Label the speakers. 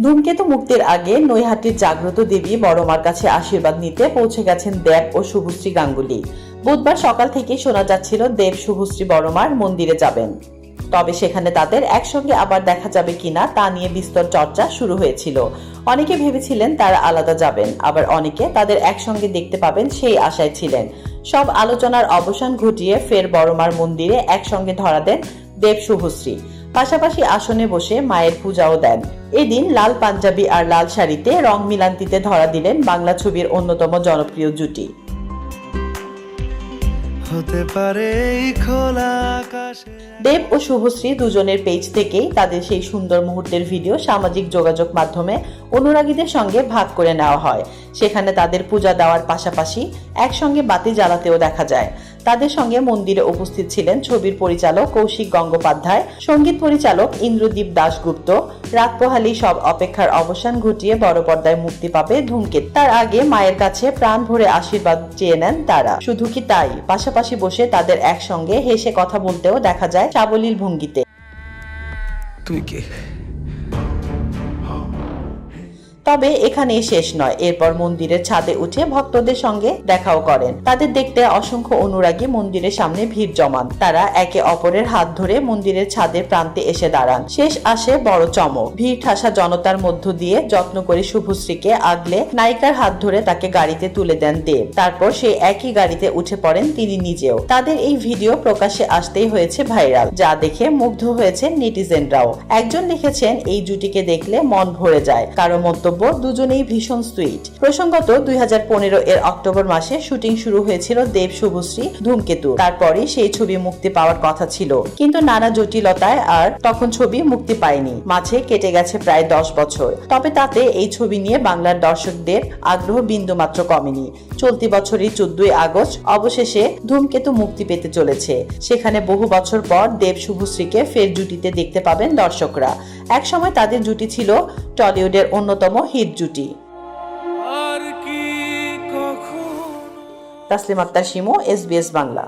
Speaker 1: ধূমকেতু মুক্তির আগে নৈহাটির জাগ্রত দেবী বড়মার কাছে আশীর্বাদ নিতে পৌঁছে গেছেন দেব ও শুভশ্রী গাঙ্গুলি। বুধবার সকাল থেকেই শোনা যাচ্ছিল, দেব, শুভশ্রী, বড়মার মন্দিরে যাবেন। তবে সেখানে তাদের একসঙ্গে আবার দেখা যাবে কিনা তা নিয়ে বিস্তর চর্চা শুরু হয়েছিল। অনেকে ভেবেছিলেন তারা আলাদা যাবেন, আবার অনেকে তাদের একসঙ্গে দেখতে পাবেন সেই আশায় ছিলেন। সব আলোচনার অবসান ঘটিয়ে ফের বড়মার মন্দিরে একসঙ্গে ধরা দেন দেব, শুভশ্রী। পাশাপাশি আসনে বসে মায়ের পূজাও দেন। এদিন লাল পাঞ্জাবি আর লাল শাড়িতে রং মিলান্তিতে ধরা দিলেন বাংলা ছবির অন্যতম জনপ্রিয় জুটি।
Speaker 2: হতে পারে খোলা আকাশে।
Speaker 1: দেব ও শুভশ্রী দুজনের পেজ থেকেই তাদের সেই সুন্দর মুহূর্তের ভিডিও সামাজিক যোগাযোগ মাধ্যমে অনুরাগীদের সঙ্গে ভাগ করে নেওয়া হয়। সেখানে তাদের পূজা দেওয়ার পাশাপাশি একসঙ্গে বাতি জ্বালাতেও দেখা যায়। তাদের সঙ্গে মন্দিরে উপস্থিত ছিলেন ছবির পরিচালক কৌশিক গঙ্গোপাধ্যায়, সংগীত পরিচালক ইন্দ্রদীপ দাশগুপ্ত। রাত পোহালি সব অপেক্ষার অবসান ঘটিয়ে বড় পর্দায় মুক্তি পাবে ধূমকেত। তার আগে মায়ের কাছে প্রাণ ভরে আশীর্বাদ চেয়ে নেন তারা। শুধু কি তাই? পাশাপাশি বসে তাদের একসঙ্গে হেসে কথা বলতেও দেখা যায় সাবলীল ভঙ্গিতে।
Speaker 2: তুই কে?
Speaker 1: তবে এখানে শেষ নয়। এরপর মন্দিরের ছাদে উঠে ভক্তদের সঙ্গে দেখাও করেন। তাদের দেখতে অসংখ্য অনুরাগী মন্দিরের সামনে ভিড় জমান। তারা একে অপরের হাত ধরে মন্দিরের ছাদের প্রান্তে এসে দাঁড়ান। শেষ আসে বড় চমক। ভিড় ঠাসা জনতার মধ্য দিয়ে যত্ন করে শুভশ্রীকে আগলে নায়িকার হাত ধরে তাকে গাড়িতে তুলে দেন দেব। তারপর সেই একই গাড়িতে উঠে পড়েন তিনি নিজেও। তাদের এই ভিডিও প্রকাশ্যে আসতেই হয়েছে ভাইরাল, যা দেখে মুগ্ধ হয়েছে নেটিজেনরাও। একজন লিখেছেন, এই জুটিকে দেখলে মন ভরে যায়। কারও মন্তব্য দুজনেই ভীষণ সুইট। প্রসঙ্গত দুই এর অক্টোবর মাসে শুটিং শুরু হয়েছিল দেব শুভশ্রী, ধূমকেতু। তারপরে সেই ছবি মুক্তি পাওয়ার কথা ছিল। কিন্তু নানা জটিলতায় আর তখন ছবি মুক্তি পায়নি। মাঝে কেটে গেছে প্রায় দশ বছর। তবে তাতে এই ছবি নিয়ে বাংলার দর্শকদের আগ্রহ বিন্দুমাত্র কমেনি। চলতি বছরই চোদ্দই আগস্ট অবশেষে ধূমকেতু মুক্তি পেতে চলেছে। সেখানে বহু বছর পর দেব শুভশ্রীকে ফের জুটিতে দেখতে পাবেন দর্শকরা। একসময় তাদের জুটি ছিল টলিউডের অন্যতম হিট জুটি। তাসলিম আক্তার শিমু এসবিএস বাংলা।